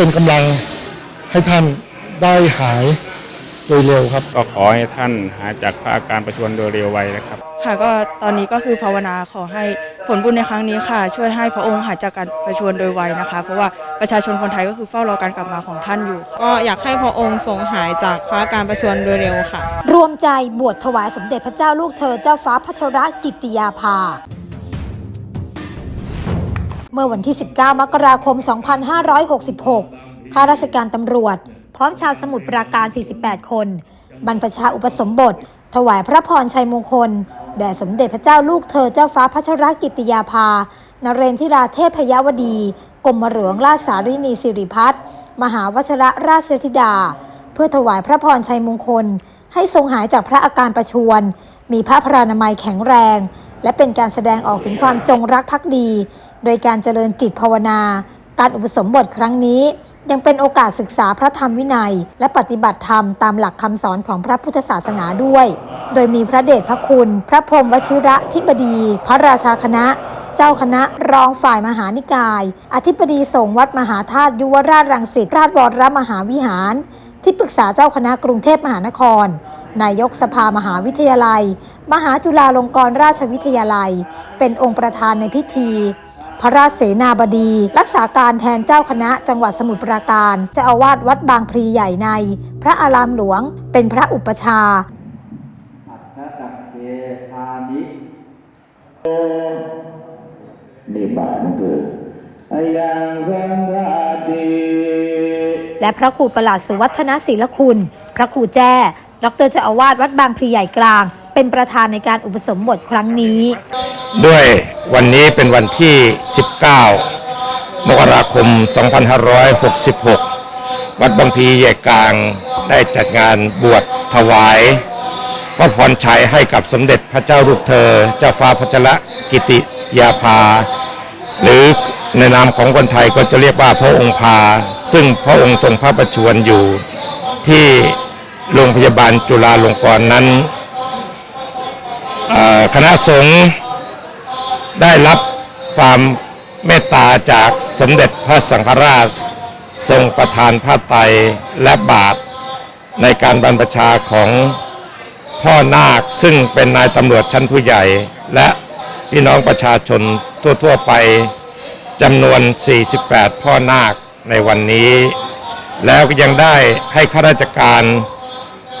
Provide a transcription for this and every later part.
เป็นกำลังให้ท่านได้หายโดยเร็วครับ ก็ขอให้ท่านหายจากพระอาการประชวรโดยเร็วไวนะครับ ค่ะก็ตอนนี้ก็คือภาวนาขอให้ผลบุญในครั้งนี้ค่ะ ช่วยให้พระองค์หายจากการประชวรโดยไวนะคะ เพราะว่าประชาชนคนไทยก็คือเฝ้ารอการกลับมาของท่านอยู่ ก็อยากให้พระองค์ทรงหายจากพระการประชวรโดยเร็วค่ะ รวมใจบวชถวายสมเด็จพระเจ้าลูกเธอเจ้าฟ้าพัชรกิติยาภา เมื่อวันที่ 19 มกราคม 2566 ข้าราชการตำรวจ พร้อมชาวสมุทรปราการ 48 คน บรรพชาอุปสมบท ถวายพระพรชัยมงคล แด่สมเด็จพระเจ้าลูกเธอเจ้าฟ้าพัชรกิติยาภานเรนทิราเทพยวดี กรมหลวงราชสารินีสิริพัฒน์มหาวชรราชธิดา เพื่อถวายพระพรชัยมงคล ให้ทรงหายจากพระอาการประชวรมีพระพรานามัยแข็งแรง และเป็นการแสดงออกถึงความจงรักภักดี โดยการเจริญจิตภาวนา การอุปสมบทครั้งนี้ ยังเป็นโอกาสศึกษาพระธรรมวินัย และปฏิบัติธรรมตามหลักคำสอนของพระพุทธศาสนาด้วย โดยมีพระเดชพระคุณ พระพรมวชิระธิบดี พระราชาคณะ เจ้าคณะรองฝ่ายมหานิกาย อธิบดีสงฆ์วัดมหาธาตุยุวราชรังสิตราชวรมหาวิหาร ที่ปรึกษาเจ้าคณะกรุงเทพมหานครนายกสภามหาวิทยาลัย มหาจุฬาลงกรณราชวิทยาลัย เป็นองค์ประธานในพิธี พระราชเสนาบดี รักษาการแทนเจ้าคณะจังหวัดสมุทรปราการเจ้าอาวาสวัดบางพลีใหญ่ใน พระอารามหลวง เป็นพระอุปชฌาย์อัฏฐกัปเกธานินี่บาทนั่นคืออายังสังฆาติและพระครูประหลัดสุวัฒนศิลคุณ พระครูแจ้ดรเจ้าอาวาสวัดบางพลีใหญ่กลาง เป็นประธานในการอุปสมบทครั้งนี้ ด้วยวันนี้เป็นวันที่ 19 มกราคม 2566 วัดบางพีใหญ่กลางได้จัดงานบวชถวายพระพรชัยให้กับสมเด็จพระเจ้าลูกเธอ เจ้าฟ้าพัชรกิติยาภา หรือในนามของคนไทยก็จะเรียกว่าพระองค์พา ซึ่งพระองค์ทรงพระประชวรอยู่ที่โรงพยาบาลจุฬาลงกรณ์นั้นคณะสงฆ์ ได้รับความเมตตาจากสมเด็จพระสังฆราช ทรงประทานผ้าไตรและบาท ในการบรรพชาของพ่อนาคซึ่งเป็นนายตำรวจชั้นผู้ใหญ่ และพี่น้องประชาชนทั่ว ๆ ไปจำนวน 48 พ่อนาคในวันนี้ แล้วก็ยังได้ให้ข้าราชการ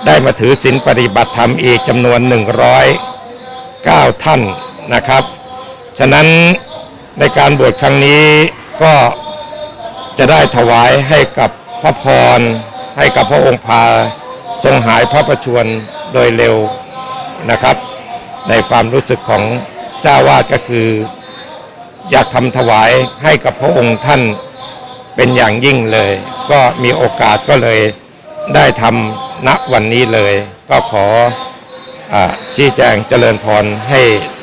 ได้มาถือศีลปฏิบัติธรรมอีกจำนวน 109 ท่านนะครับ ฉะนั้นในการบวชครั้งนี้ก็จะได้ถวายให้กับพระพร ให้กับพระองค์พาทรงหายพระประชวรโดยเร็วนะครับ ในความรู้สึกของเจ้าวาดก็คือ อยากทำถวายให้กับพระองค์ท่านเป็นอย่างยิ่งเลย ก็มีโอกาสก็เลยได้ทำณวันนี้เลย ก็ขออชี้แจงเจริญพรให้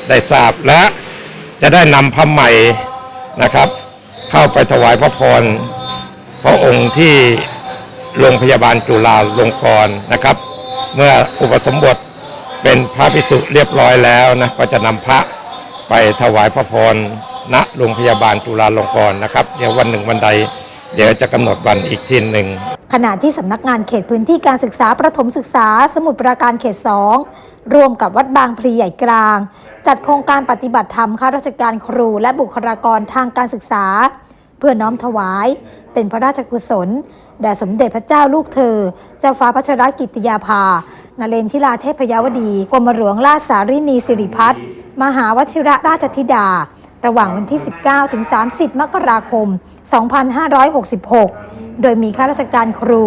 ได้ทราบและ จะได้นำพระใหม่นะครับ เข้าไปถวายพระพรพระองค์ที่โรงพยาบาลจุฬาลงกรณ์นะครับ เมื่ออุปสมบทเป็นพระภิกษุเรียบร้อยแล้วนะก็จะนำพระไปถวายพระพรณโรงพยาบาลจุฬาลงกรณ์นะครับเดี๋ยววันหนึ่งวันใด เดี๋ยวจะกำหนดวันอีกทีหนึ่งขณะที่สำนักงานเขตพื้นที่การศึกษาประถมศึกษาสมุทรปราการเขต 2 รวมกับวัดบางพลีใหญ่กลาง จัดโครงการปฏิบัติธรรมข้าราชการครูและบุคลากรทางการศึกษา เพื่อน้อมถวาย เป็นพระราชกุศล แด่สมเด็จพระเจ้าลูกเธอ เจ้าฟ้าพัชรกิติยาภา นเรนทิราเทพยวดีกรมหลวงราชสารินีสิริพัฒน์มหาวชิระราชธิดา ระหว่างวันที่ 19ถึง30 มกราคม 2566 โดยมีข้าราชการครู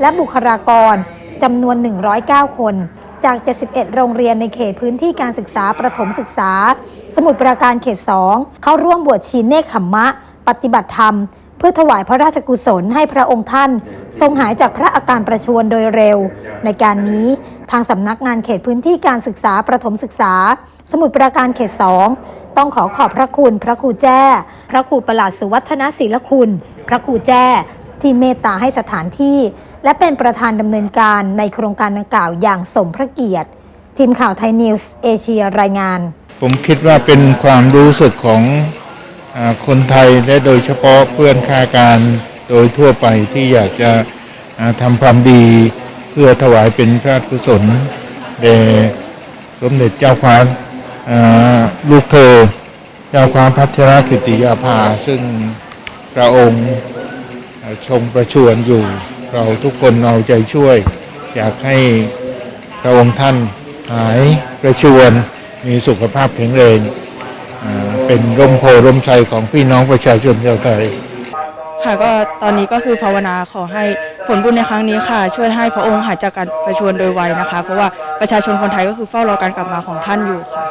และบุคลากรจำนวน 109 คน จาก 71 โรงเรียนในเขตพื้นที่การศึกษาประถมศึกษา สมุทรปราการเขต 2 เข้าร่วมบวชชีเนคขมมะ ปฏิบัติธรรม เพื่อถวายพระราชกุศลให้พระองค์ท่าน ทรงหายจากพระอาการประชวรโดยเร็ว ในการนี้ทางสำนักงานเขตพื้นที่การศึกษาประถมศึกษา สมุทรปราการเขต 2 ต้องขอขอบพระคุณ พระครูแจ้ พระครูประหลัดสุวัฒนศิลคุณ พระครูแจ้ ที่เมตตาให้สถานที่ และเป็นประธานดำเนินการในโครงการดังกล่าวอย่างสมพระเกียรติ ทีมข่าวไทยนิวส์เอเชียรายงาน ผมคิดว่าเป็นความรู้สึกของคนไทยและโดยเฉพาะเพื่อนข้าการโดยทั่วไปที่อยากจะทำความดีเพื่อถวายเป็นพระราชกุศลแด่สมเด็จเจ้าฟ้าอ่าลูกเธอ เจ้าฟ้าพัชรกิติยาภาซึ่งพระองค์ เอ่อทรงประชวรอยู่ เราทุกคนเอาใจช่วย อยากให้พระองค์ท่านหายประชวรมีสุขภาพแข็งแรงเป็นร่มโพร่มไทรของพี่น้องประชาชนชาวไทยค่ะก็ตอนนี้ก็คือภาวนาขอให้ผลบุญในครั้งนี้ค่ะ ช่วยให้พระองค์หายจากการประชวรโดยไวนะคะ เพราะว่าประชาชนคนไทยก็คือเฝ้ารอการกลับมาของท่านอยู่ค่ะ